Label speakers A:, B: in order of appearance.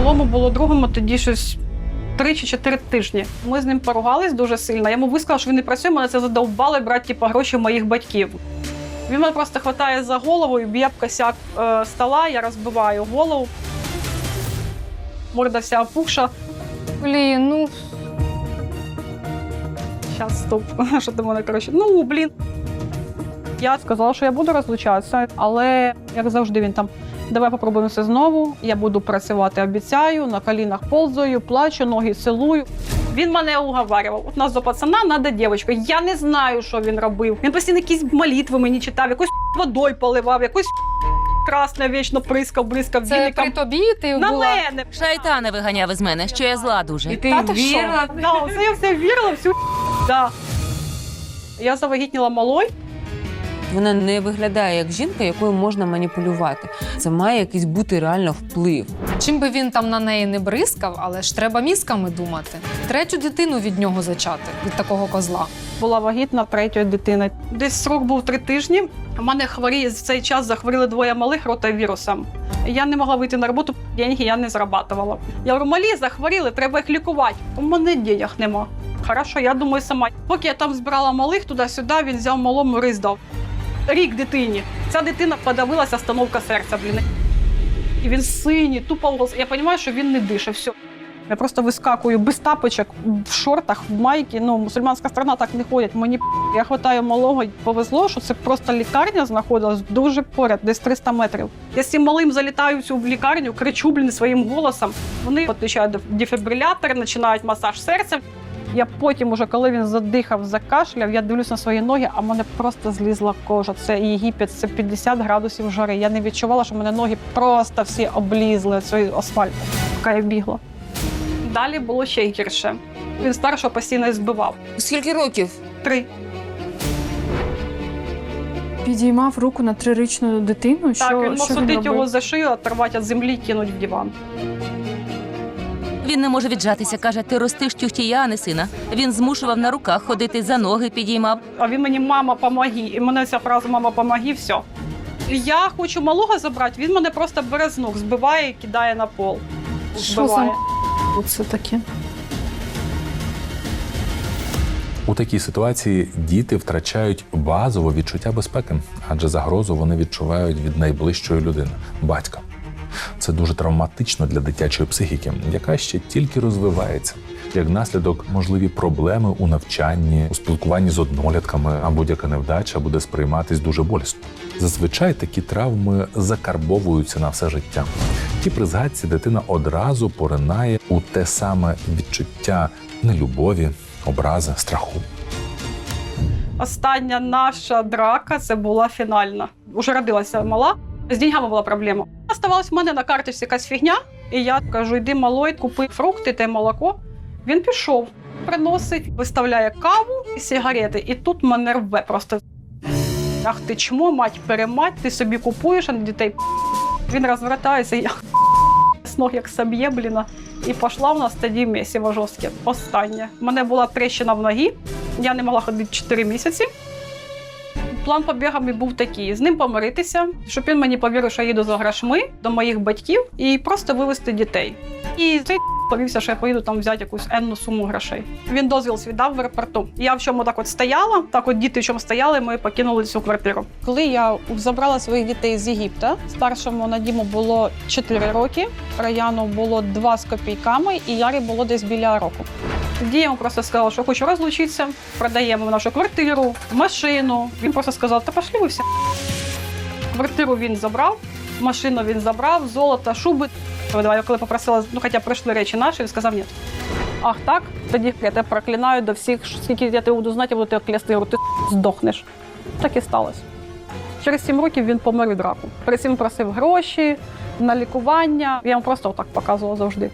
A: Малому було другому тоді щось. Три чи чотири тижні. Ми з ним поругались дуже сильно. Я йому висказала, що він не працює, мене це задовбали брати типу, гроші моїх батьків. Він мене просто хватає за голову і б'є об косяк е, стола, я розбиваю голову. Морда вся опухша.
B: Блін, ну
A: Зараз стоп. Що до мене коротше? Ну блін. Я сказала, що я буду розлучатися, але як завжди, він там. Давай попробуємо це знову. Я буду працювати, обіцяю, на колінах ползаю, плачу, ноги силую. Він мене уговарював. От нас до пацана треба дівчинку. Я не знаю, що він робив. Він постійно якісь молитви мені читав, якусь водою поливав, якусь красне вічно прискав, бризкав
B: це
A: віником.
B: при тобі ти
A: На
B: була.
A: мене.
C: Шайтана виганяв із мене, що я зла дуже.
B: І ти
A: Та ти що?
B: вірила?
A: Да, оце я все вірила, всю да. Я завагітніла малой.
D: Вона не виглядає як жінка, якою можна маніпулювати. Це має якийсь бути реально вплив.
B: Чим би він там на неї не бризкав, але ж треба мізками думати. Третю дитину від нього зачати, від такого козла.
A: Була вагітна третьою дитиною. Десь срок був три тижні. У мене хворі в цей час захворіли двоє малих ротавірусом. Я не могла вийти на роботу, деньги я не зарабатувала. Я говорю, малі захворіли, треба їх лікувати. У мене денег нема. Хорошо, я думаю сама. Поки я там збирала малих туди-сюди, він взяв малому рис дав. Рік дитині. Ця дитина подавилася, остановка серця, блін. І він синій, тупо голос. Я розумію, що він не дише. Все. Я просто вискакую без тапочок в шортах, в майці. Ну, мусульманська страна так не ходять. Мені я хватаю малого. Повезло, що це просто лікарня знаходилась дуже поряд, десь 300 метрів. Я з цим малим залітаю в лікарню, кричу блін своїм голосом. Вони підключають дефібрилятор, починають масаж серця. Я потім, уже коли він задихав, закашляв, я дивлюсь на свої ноги, а в мене просто злізла кожа. Це Єгипет, це 50 градусів жари. Я не відчувала, що в мене ноги просто всі облізли цією асфальтом, поки я бігла. Далі було ще гірше. Він старшого постійно збивав.
D: Скільки років?
A: Три.
E: Підіймав руку на трирічну дитину.
A: Так,
E: що,
A: він
E: що
A: судити
E: робив?
A: його за шию, оторвати від землі і кинути в диван.
C: Він не може віджатися. каже, ти ростиш тюхтія, а не сина. Він змушував на руках ходити, за ноги підіймав.
A: А він мені мама, помоги. І мене ця фраза Мама, помоги, все. Я хочу малого забрати, він мене просто бере з ног, збиває і кидає на пол.
E: Що за це таке?
F: У такій ситуації діти втрачають базове відчуття безпеки, адже загрозу вони відчувають від найближчої людини батька. Це дуже травматично для дитячої психіки, яка ще тільки розвивається. Як наслідок, можливі проблеми у навчанні, у спілкуванні з однолітками, а будь-яка невдача буде сприйматись дуже болісно. Зазвичай такі травми закарбовуються на все життя. І при згадці дитина одразу поринає у те саме відчуття нелюбові, образи, страху.
A: Остання наша драка це була фінальна. Уже родилася мала. З деньгами була проблема. Оставалась в мене на карточці якась фігня, і я кажу: йди малой, купи фрукти та молоко. Він пішов, приносить, виставляє каву і сигарети, і тут мене рве просто. Ах ти чмо, мать перемать, ти собі купуєш, а на дітей. Він розвертається, я з ног як соб'є, бліна. І пішла в нас тоді місіво жорстке. Останнє. У мене була трещина в ногі, я не могла ходити 4 місяці. План побігу мій був такий: з ним помиритися, щоб він мені повірив, що я їду за грошми до моїх батьків і просто вивезти дітей. І цей повівся, що я поїду там взяти якусь енну суму грошей. Він дозвіл свій дав в аеропорту. Я в чому так от стояла, так от діти в чому стояли, ми покинули цю квартиру. Коли я забрала своїх дітей з Єгипта, старшому Надіму було 4 роки, Раяну було 2 з копійками, і Ярі було десь біля року. Тоді я йому просто сказала, що хочу розлучитися, продаємо нашу квартиру, машину. Він просто сказав, та пошли ви всі. Квартиру він забрав, машину він забрав, золото, шуби. Я коли попросила, ну хоча б прийшли речі наші, він сказав ні. Ах так? Тоді я тебе проклинаю до всіх, скільки я тебе буду знати, я буду тебе клясти, ти здохнеш. Так і сталося. Через сім років він помер від раку. Перед цим просив гроші на лікування. Я йому просто отак показувала завжди.